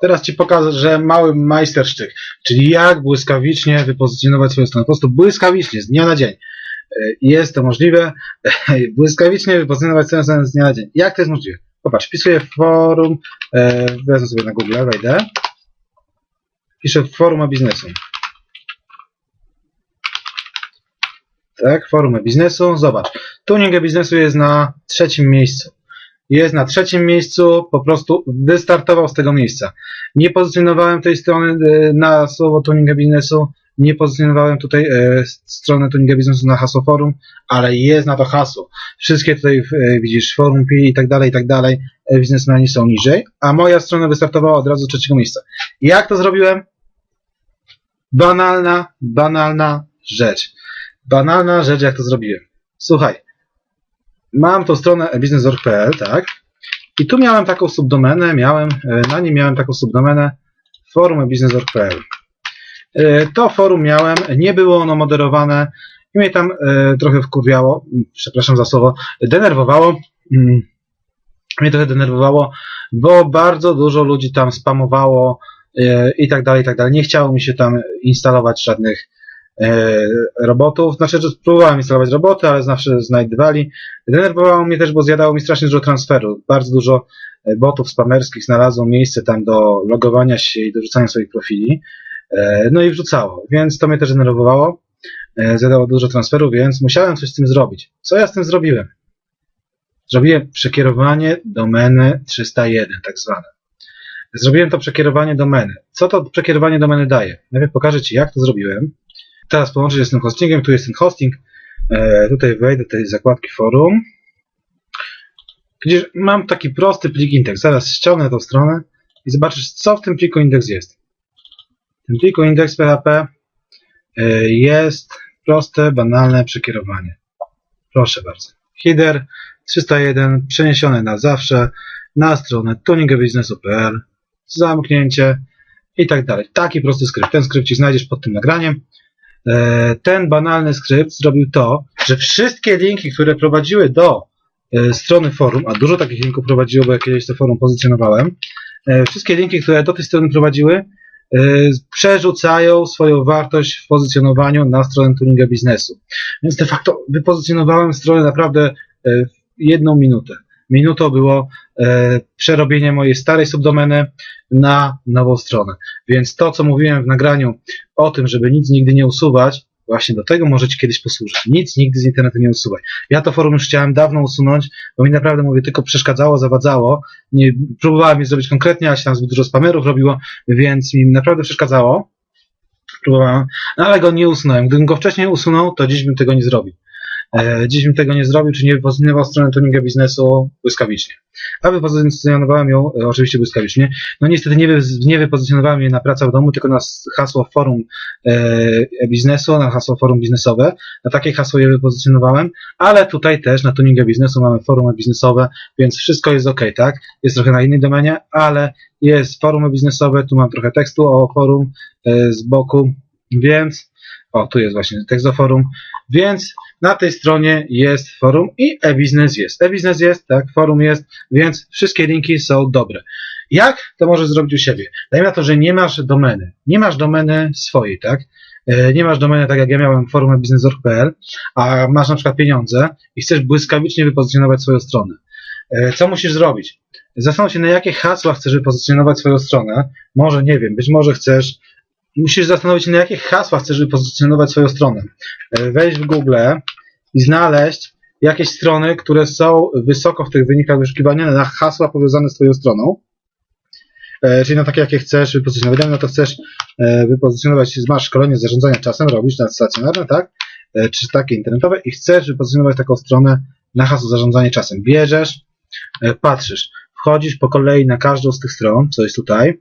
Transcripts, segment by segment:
Teraz Ci pokażę mały majstersztyk, czyli jak błyskawicznie wypozycjonować swoją stronę. Po prostu błyskawicznie, z dnia na dzień. E, Jest to możliwe, błyskawicznie wypozycjonować swoją stronę z dnia na dzień. Jak to jest możliwe? Popatrz, wpisuję forum, e, wezmę sobie na Google, wejdę. Piszę forum biznesu. Tak, forum biznesu. Zobacz, tuning biznesu jest na trzecim miejscu. Jest na trzecim miejscu, po prostu wystartował z tego miejsca. Nie pozycjonowałem tej strony e, na słowo tuning biznesu, nie pozycjonowałem tutaj e, strony tuninga biznesu na hasło forum, ale jest na to hasło. Wszystkie tutaj e, widzisz forum Pi i tak dalej, i tak dalej, e, biznesmeni są niżej, a moja strona wystartowała od razu z trzeciego miejsca. Jak to zrobiłem? Banalna, banalna rzecz. Banalna rzecz, jak to zrobiłem. Słuchaj, mam tą stronę business.org.pl, tak? I tu miałem taką subdomenę, miałem, e, na niej miałem taką subdomenę forum. E, To forum miałem, nie było ono moderowane i mnie tam e, trochę wkurwiało, przepraszam za słowo, denerwowało. Mm, Mnie trochę denerwowało, bo bardzo dużo ludzi tam spamowało i tak dalej, i tak dalej. Nie chciało mi się tam instalować żadnych robotów. Znaczy, próbowałem instalować roboty, ale zawsze znajdowali. Denerwowało mnie też, bo zjadało mi strasznie dużo transferu. Bardzo dużo e, botów spamerskich znalazło miejsce tam do logowania się i do rzucania swoich profili. E, No i wrzucało, więc to mnie też denerwowało. E, Zjadało dużo transferu, więc musiałem coś z tym zrobić. Co ja z tym zrobiłem? Zrobiłem przekierowanie domeny 301, tak zwane. Zrobiłem to przekierowanie domeny. Co to przekierowanie domeny daje? Najpierw pokażę Ci, jak to zrobiłem. Teraz połączę się z tym hostingiem. Tu jest ten hosting. E, tutaj wejdę do tej zakładki forum. Widzisz, mam taki prosty plik index. Zaraz ściągnę tą stronę i zobaczysz, co w tym pliku index jest. W tym pliku index PHP e, jest proste, banalne przekierowanie. Proszę bardzo. Header 301 przeniesiony na zawsze na stronę tuningabiznesu.pl zamknięcie i tak dalej. Taki prosty skrypt. Ten skrypt znajdziesz pod tym nagraniem. E, Ten banalny skrypt zrobił to, że wszystkie linki, które prowadziły do e, strony forum, a dużo takich linków prowadziło, bo ja kiedyś to forum pozycjonowałem, e, wszystkie linki, które do tej strony prowadziły, przerzucają swoją wartość w pozycjonowaniu na stronę tuninga biznesu. Więc de facto wypozycjonowałem stronę naprawdę w jedną minutę. Minutą było e, przerobienie mojej starej subdomeny na nową stronę. Więc to, co mówiłem w nagraniu o tym, żeby nic nigdy nie usuwać, właśnie do tego może Ci kiedyś posłużyć. Nic nigdy z internetu nie usuwaj. Ja to forum już chciałem dawno usunąć, bo mi naprawdę, mówię, tylko przeszkadzało, zawadzało. Nie, próbowałem je zrobić konkretnie, ale się tam zbyt dużo spamerów robiło, więc mi naprawdę przeszkadzało. Próbowałem, no ale go nie usunąłem. Gdybym go wcześniej usunął, to dziś bym tego nie zrobił. E, dziś bym tego nie zrobił, czy nie wypozycjonował stronę tuninga biznesu błyskawicznie. A wypozycjonowałem ją e, oczywiście błyskawicznie. No niestety nie, wy, nie wypozycjonowałem jej na pracę w domu, tylko na hasło forum e, biznesu, na hasło forum biznesowe. Na takie hasło je wypozycjonowałem, ale tutaj też na tuninga biznesu mamy forum biznesowe, więc wszystko jest ok, tak? Jest trochę na innej domenie, ale jest forum biznesowe, tu mam trochę tekstu o forum e, z boku, więc o, tu jest właśnie tekst do forum, więc na tej stronie jest forum i e-biznes jest. E-biznes jest, tak, forum jest, więc wszystkie linki są dobre. Jak to możesz zrobić u siebie? Dajmy na to, że nie masz domeny. Nie masz domeny swojej, tak? E, Nie masz domeny, tak jak ja miałem forum business.pl, a masz na przykład pieniądze i chcesz błyskawicznie wypozycjonować swoją stronę. E, Co musisz zrobić? Zastanów się, na jakie hasła chcesz wypozycjonować swoją stronę. Może, nie wiem, być może chcesz musisz zastanowić się, na jakie hasła chcesz wypozycjonować swoją stronę. E, Wejść w Google i znaleźć jakieś strony, które są wysoko w tych wynikach wyszukiwania na hasła powiązane z Twoją stroną. E, Czyli na takie, jakie chcesz wypozycjonować. Na to chcesz e, wypozycjonować, masz szkolenie zarządzania czasem, robisz na stacjonarne, tak? Czy takie internetowe i chcesz wypozycjonować taką stronę na hasło zarządzanie czasem. Bierzesz, patrzysz, wchodzisz po kolei na każdą z tych stron, co jest tutaj,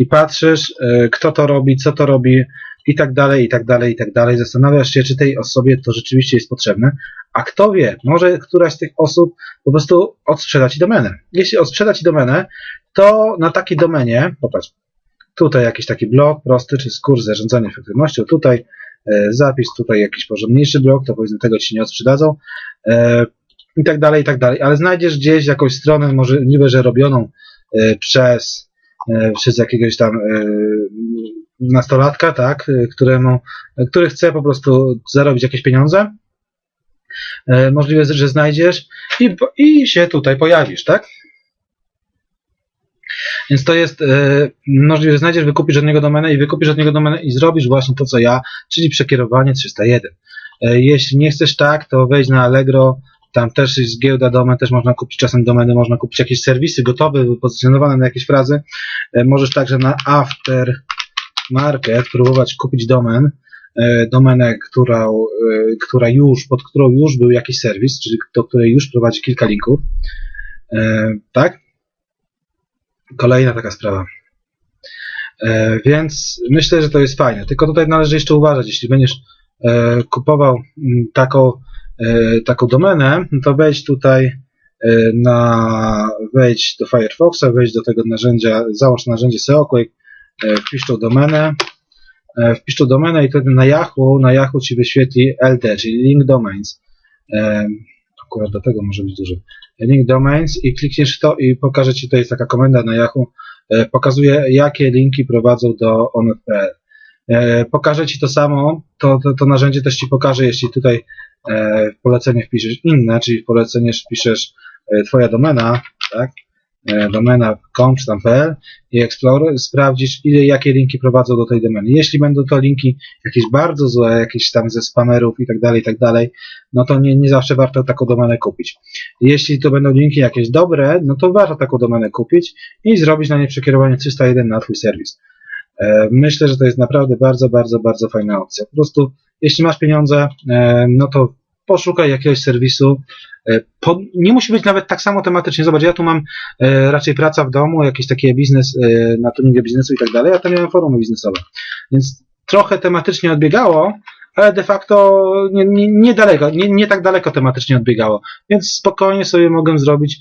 i patrzysz, e, kto to robi, co to robi i tak dalej, i tak dalej, i tak dalej. Zastanawiasz się, czy tej osobie to rzeczywiście jest potrzebne, a kto wie, może któraś z tych osób po prostu odsprzeda Ci domenę. Jeśli odsprzeda Ci domenę, to na takiej domenie, popatrz, tutaj jakiś taki blok prosty, czy kurs zarządzania efektywnością, tutaj e, zapis, tutaj jakiś porządniejszy blok, to powiedzmy tego Ci nie odsprzedadzą, e, i tak dalej, i tak dalej, ale znajdziesz gdzieś jakąś stronę, możliwe, że robioną przez przez jakiegoś tam e, nastolatka, tak, e, któremu, który chce po prostu zarobić jakieś pieniądze. E, Możliwe, że znajdziesz i, i się tutaj pojawisz, tak? Więc to jest e, możliwe, że znajdziesz, wykupisz od niego domenę i wykupisz od niego domenę i zrobisz właśnie to, co ja, czyli przekierowanie 301. E, jeśli nie chcesz tak, to wejdź na Allegro, tam też jest giełda domen, też można kupić czasem domeny, można kupić jakieś serwisy gotowe, wypozycjonowane na jakieś frazy. E, możesz także na aftermarket próbować kupić domen, e, domenę, która, e, która już, pod którą już był jakiś serwis, czyli do której już prowadzi kilka linków. Tak? Kolejna taka sprawa. Więc myślę, że to jest fajne. Tylko tutaj należy jeszcze uważać, jeśli będziesz kupował taką, taką domenę, to wejdź tutaj e, na, wejdź do Firefoxa, wejdź do tego narzędzia, załącz narzędzie SEOquake, e, wpisz tą domenę, e, wpisz tą domenę i wtedy na Yahoo, na Yahoo ci wyświetli LD, czyli Link Domains. E, akurat do tego może być dużo. Link Domains i klikniesz to i pokaże ci, to jest taka komenda na Yahoo, e, pokazuje jakie linki prowadzą do on.pl. E, Pokaże ci to samo, to, to, to narzędzie też ci pokaże, jeśli tutaj e, w polecenie wpiszesz inne, czyli w polecenie wpiszesz e, twoja domena, tak? Domena.com czy tam .pl i Explorer, sprawdzisz ile, jakie linki prowadzą do tej domeny. Jeśli będą to linki jakieś bardzo złe, jakieś tam ze spamerów i tak dalej, i tak dalej, no to nie, nie zawsze warto taką domenę kupić. Jeśli to będą linki jakieś dobre, no to warto taką domenę kupić i zrobić na nie przekierowanie 301 na twój serwis. E, Myślę, że to jest naprawdę bardzo, bardzo, bardzo fajna opcja. Po prostu, jeśli masz pieniądze, e, no to poszukaj jakiegoś serwisu. E, nie musi być nawet tak samo tematycznie. Zobacz, ja tu mam raczej praca w domu, jakiś taki biznes na tuningę biznesu i tak dalej, a tam miałem forum biznesowe. Więc trochę tematycznie odbiegało, ale de facto nie, nie, nie daleko, nie, nie tak daleko tematycznie odbiegało. Więc spokojnie sobie mogłem zrobić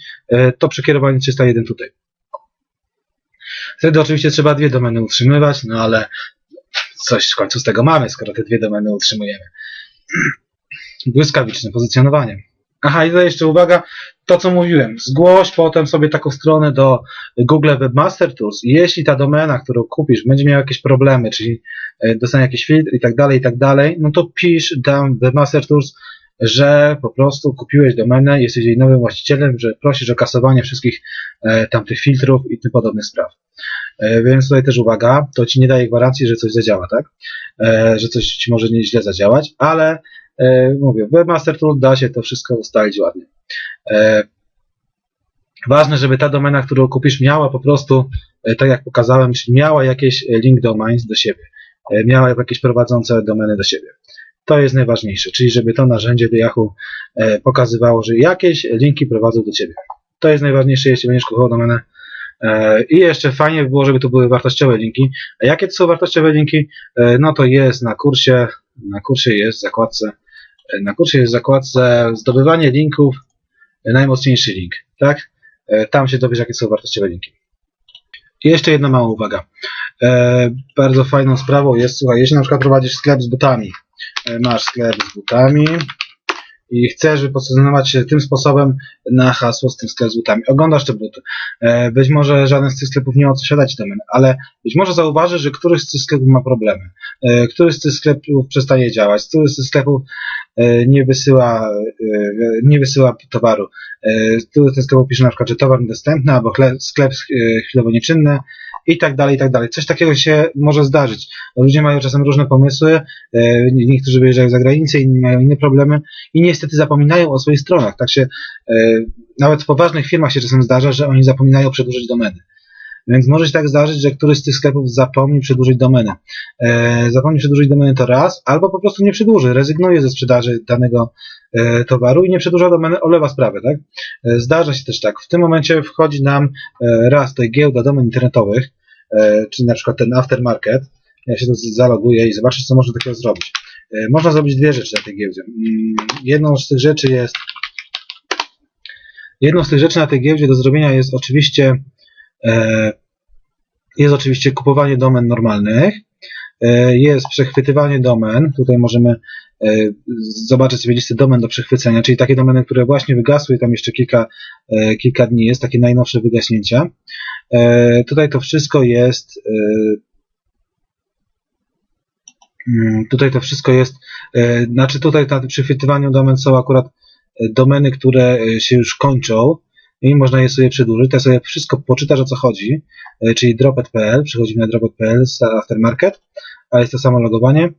to przekierowanie 301 tutaj. Wtedy oczywiście trzeba dwie domeny utrzymywać, no ale coś w końcu z tego mamy, skoro te dwie domeny utrzymujemy. Błyskawiczne pozycjonowanie. Aha, i tutaj jeszcze uwaga, to co mówiłem, zgłoś potem sobie taką stronę do Google Webmaster Tools i jeśli ta domena, którą kupisz, będzie miała jakieś problemy, czyli e, dostanie jakiś filtr i tak dalej, i tak dalej, no to pisz tam Webmaster Tools, że po prostu kupiłeś domenę, jesteś jej nowym właścicielem, że prosisz o kasowanie wszystkich e, tamtych filtrów i tym podobnych spraw. E, więc tutaj też uwaga, to ci nie daje gwarancji, że coś zadziała, tak? E, że coś ci może nieźle zadziałać, ale e, mówię, w Webmaster Tool da się to wszystko ustalić ładnie. E, ważne, żeby ta domena, którą kupisz, miała po prostu, e, tak jak pokazałem, miała jakieś e, link domains do siebie. E, miała jakieś prowadzące domeny do siebie. To jest najważniejsze, czyli żeby to narzędzie do Yahoo e, pokazywało, że jakieś linki prowadzą do ciebie. To jest najważniejsze, jeśli będziesz kupował domenę. E, I jeszcze fajnie by było, żeby to były wartościowe linki. A jakie to są wartościowe linki? E, No to jest na kursie, na kursie jest w zakładce, na kursie jest w zakładce zdobywanie linków, najmocniejszy link, tak? Tam się dowiesz, jakie są wartościowe linki. I jeszcze jedna mała uwaga. Bardzo fajną sprawą jest, słuchaj, jeśli na przykład prowadzisz sklep z butami, masz sklep z butami i chcesz wypozycjonować się tym sposobem na hasło z tym sklep z butami. Oglądasz te buty. E, być może żaden z tych sklepów nie odsiada ci domen, ale być może zauważysz, że któryś z tych sklepów ma problemy. E, któryś z tych sklepów przestaje działać, któryś z tych sklepów e, nie wysyła, e, nie wysyła towaru. E, któryś z tych sklepów pisze na przykład, że towar niedostępny, albo sklep e, chwilowo nieczynny i tak dalej, i tak dalej. Coś takiego się może zdarzyć. Ludzie mają czasem różne pomysły, e, niektórzy wyjeżdżają za granicę, inni mają inne problemy i niestety zapominają o swoich stronach. Tak się, e, nawet w poważnych firmach się czasem zdarza, że oni zapominają przedłużyć domeny. Więc może się tak zdarzyć, że któryś z tych sklepów zapomni przedłużyć domenę. E, zapomni przedłużyć domenę to raz, albo po prostu nie przedłuży, rezygnuje ze sprzedaży danego e, towaru i nie przedłuża domeny, olewa sprawę, tak? E, zdarza się też tak. W tym momencie wchodzi nam e, raz tutaj giełda domen internetowych, e, czyli na przykład ten aftermarket. Ja się tu zaloguję i zobaczę, co można takiego zrobić. E, można zrobić dwie rzeczy na tej giełdzie. Mm, Jedną z tych rzeczy jest jedną z tych rzeczy na tej giełdzie do zrobienia jest oczywiście jest oczywiście kupowanie domen normalnych, e, jest przechwytywanie domen. Tutaj możemy e, zobaczyć sobie listę domen do przechwycenia, czyli takie domeny, które właśnie wygasły, tam jeszcze kilka, e, kilka dni jest, takie najnowsze wygaśnięcia. E, tutaj to wszystko jest e, mm, tutaj to wszystko jest e, znaczy tutaj na przechwytywaniu domen są akurat e, domeny, które e, się już kończą i można je sobie przedłużyć. Teraz sobie wszystko poczytasz o co chodzi, e, czyli dropet.pl, przechodzimy na dropet.pl aftermarket, a jest to samo logowanie.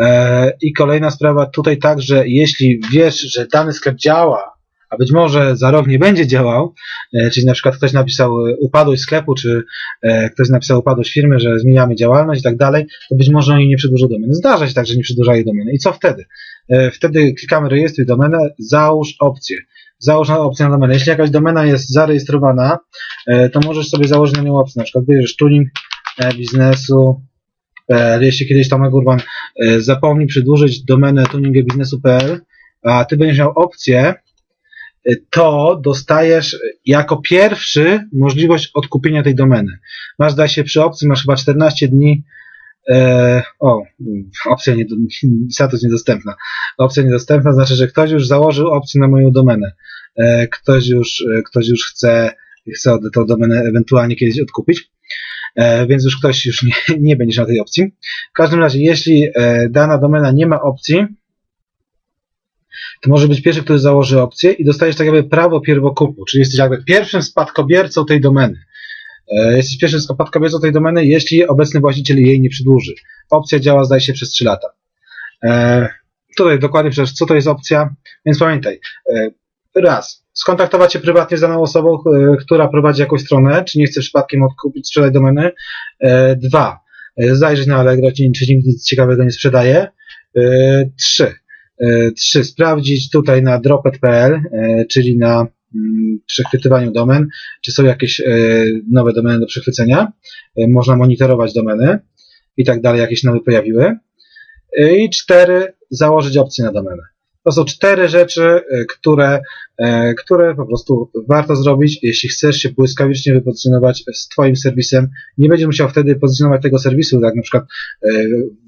E, I kolejna sprawa tutaj tak, że jeśli wiesz, że dany sklep działa, a być może za rok nie będzie działał, e, czyli na przykład ktoś napisał upadłość sklepu, czy ktoś napisał upadłość firmy, że zmieniamy działalność i tak dalej, to być może oni nie przedłużą domeny. Zdarza się tak, że nie przedłużają domeny. I co wtedy? Wtedy klikamy rejestruj domenę, załóż opcję. Załóż opcję na domenę. Jeśli jakaś domena jest zarejestrowana, e, to możesz sobie założyć na nią opcję. Na przykład bierzesz tuning e, biznesu, PL. Jeśli kiedyś Tomek Urban e, zapomni przedłużyć domenę tuninggebiznesu.pl, a ty będziesz miał opcję, e, to dostajesz jako pierwszy możliwość odkupienia tej domeny. Masz, zdaje się, przy opcji masz chyba 14 dni. E, o, opcja nie, status niedostępna. Opcja niedostępna znaczy, że ktoś już założył opcję na moją domenę. E, ktoś już, e, ktoś już chce, chce tą domenę ewentualnie kiedyś odkupić. E, więc już ktoś już nie, nie będzie miał tej opcji. W każdym razie, jeśli e, dana domena nie ma opcji, to może być pierwszy, który założy opcję i dostajesz tak jakby prawo pierwokupu, czyli jesteś jakby pierwszym spadkobiercą tej domeny. E, Jesteś pierwszym spadkobiercą tej domeny, jeśli obecny właściciel jej nie przedłuży. Opcja działa, zdaje się, przez 3 lata. E, tutaj dokładnie przecież, co to jest opcja, więc pamiętaj. E, raz, skontaktować się prywatnie z daną osobą, która prowadzi jakąś stronę, czy nie chce przypadkiem odkupić, sprzedać domeny. Dwa, zajrzeć na Allegro, czy, nikt nic ciekawego nie sprzedaje. Trzy, trzy, sprawdzić tutaj na dropet.pl, czyli na przechwytywaniu domen, czy są jakieś e, nowe domeny do przechwycenia. E, Można monitorować domeny i tak dalej, jakieś nowe pojawiły. E, I cztery, założyć opcję na domenę. To są cztery rzeczy, które, które po prostu warto zrobić, jeśli chcesz się błyskawicznie wypozycjonować z Twoim serwisem. Nie będziesz musiał wtedy pozycjonować tego serwisu, tak na przykład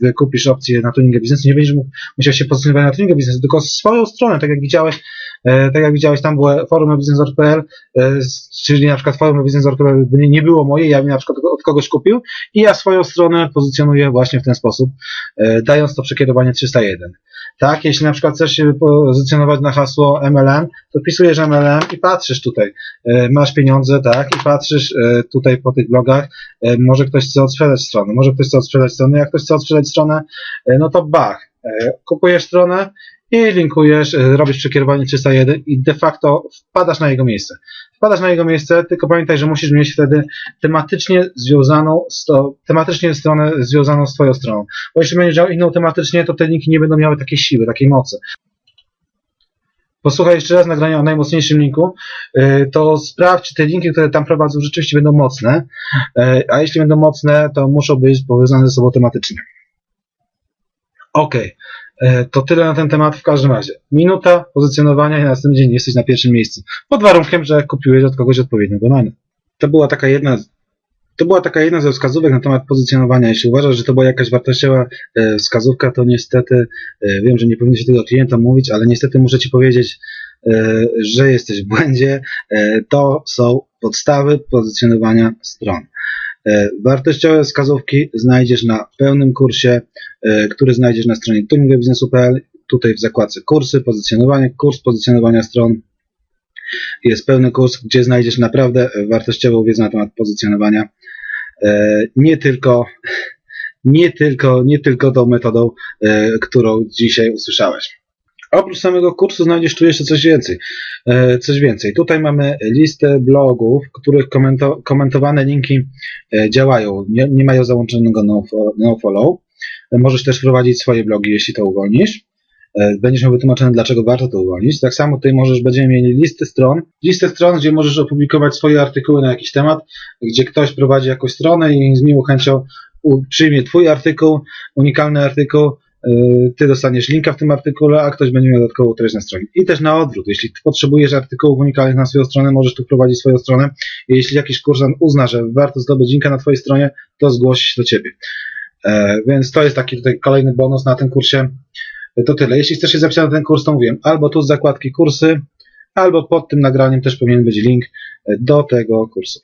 wykupisz opcję na tuningę biznesu, nie będziesz musiał się pozycjonować na tuningę biznesu, tylko swoją stronę, tak jak widziałeś, tak jak widziałeś, tam było forum biznes.pl, e, czyli na przykład forum biznes.pl nie było moje, ja bym na przykład od kogoś kupił i ja swoją stronę pozycjonuję właśnie w ten sposób, e, dając to przekierowanie 301. Tak, jeśli na przykład chcesz się pozycjonować na hasło MLM, to wpisujesz MLM i patrzysz tutaj, e, masz pieniądze, tak, i patrzysz e, tutaj po tych blogach, e, może ktoś chce odsprzedać stronę, może ktoś chce odsprzedać stronę, jak ktoś chce odsprzedać stronę, e, no to bach, e, kupujesz stronę i linkujesz, e, robisz przekierowanie 301 i de facto wpadasz na jego miejsce. Wpadasz na jego miejsce, tylko pamiętaj, że musisz mieć wtedy tematycznie związaną, z to, tematycznie stronę związaną z twoją stroną. Bo jeśli będziesz miał inną tematycznie, to te linki nie będą miały takiej siły, takiej mocy. Posłuchaj jeszcze raz nagrania o najmocniejszym linku, yy, to sprawdź, czy te linki, które tam prowadzą, rzeczywiście będą mocne, yy, a jeśli będą mocne, to muszą być powiązane ze sobą tematycznie. Okej, yy, to tyle na ten temat w każdym razie. Minuta pozycjonowania i na następny dzień jesteś na pierwszym miejscu. Pod warunkiem, że kupiłeś od kogoś odpowiednią domenę. To była taka jedna to była taka jedna ze wskazówek na temat pozycjonowania. Jeśli uważasz, że to była jakaś wartościowa e, wskazówka, to niestety e, wiem, że nie powinno się tego klientom mówić, ale niestety muszę Ci powiedzieć, e, że jesteś w błędzie. E, To są podstawy pozycjonowania stron. E, Wartościowe wskazówki znajdziesz na pełnym kursie, e, który znajdziesz na stronie tuningwebiznesu.pl. Tutaj w zakładce kursy, pozycjonowanie, kurs pozycjonowania stron. Jest pełny kurs, gdzie znajdziesz naprawdę wartościową wiedzę na temat pozycjonowania. E, Nie tylko, nie tylko, nie tylko tą metodą, którą dzisiaj usłyszałeś. Oprócz samego kursu znajdziesz tu jeszcze coś więcej. E, Coś więcej. Tutaj mamy listę blogów, których komento, komentowane linki e, działają, nie, nie mają załączonego no- nofollow. E, Możesz też prowadzić swoje blogi, jeśli to uwolnisz. Będziesz miał wytłumaczone, dlaczego warto to uwolnić. Tak samo tutaj możesz, będziemy mieli listę stron, listę stron, gdzie możesz opublikować swoje artykuły na jakiś temat, gdzie ktoś prowadzi jakąś stronę i z miłą chęcią przyjmie Twój artykuł, unikalny artykuł, Ty dostaniesz linka w tym artykule, a ktoś będzie miał dodatkową treść na stronie. I też na odwrót, jeśli Ty potrzebujesz artykułów unikalnych na swoją stronę, możesz tu prowadzić swoją stronę jeśli jakiś kursant uzna, że warto zdobyć linka na Twojej stronie, to zgłosi się do Ciebie. E, Więc to jest taki tutaj kolejny bonus na tym kursie. To tyle. Jeśli chcesz się zapisać na ten kurs, to mówiłem, albo tu z zakładki kursy, albo pod tym nagraniem też powinien być link e, do tego kursu.